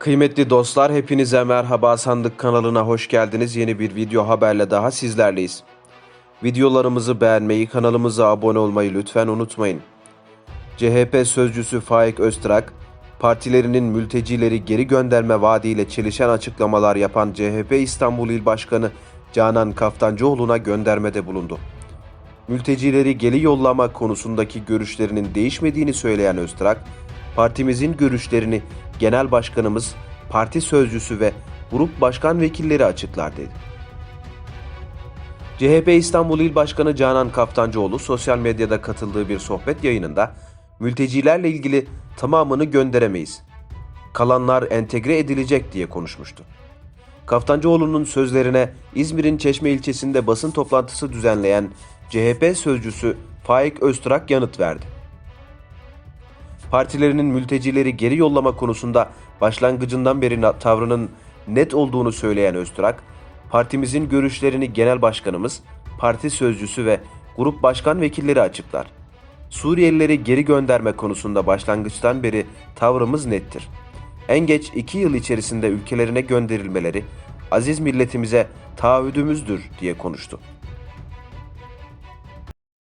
Kıymetli dostlar hepinize merhaba Sandık kanalına hoş geldiniz. Yeni bir video haberle daha sizlerleyiz. Videolarımızı beğenmeyi, kanalımıza abone olmayı lütfen unutmayın. CHP sözcüsü Faik Öztrak, partilerinin mültecileri geri gönderme vaadiyle çelişen açıklamalar yapan CHP İstanbul İl Başkanı Canan Kaftancıoğlu'na göndermede bulundu. Mültecileri geri yollama konusundaki görüşlerinin değişmediğini söyleyen Öztrak, partimizin görüşlerini genel başkanımız, parti sözcüsü ve grup başkan vekilleri açıklar dedi. CHP İstanbul İl Başkanı Canan Kaftancıoğlu sosyal medyada katıldığı bir sohbet yayınında mültecilerle ilgili tamamını gönderemeyiz. Kalanlar entegre edilecek diye konuşmuştu. Kaftancıoğlu'nun sözlerine İzmir'in Çeşme ilçesinde basın toplantısı düzenleyen CHP sözcüsü Faik Öztrak yanıt verdi. Partilerinin mültecileri geri yollama konusunda başlangıcından beri tavrının net olduğunu söyleyen Öztrak, partimizin görüşlerini genel başkanımız, parti sözcüsü ve grup başkan vekilleri açıklar. Suriyelileri geri gönderme konusunda başlangıçtan beri tavrımız nettir. En geç iki yıl içerisinde ülkelerine gönderilmeleri aziz milletimize taahhüdümüzdür diye konuştu.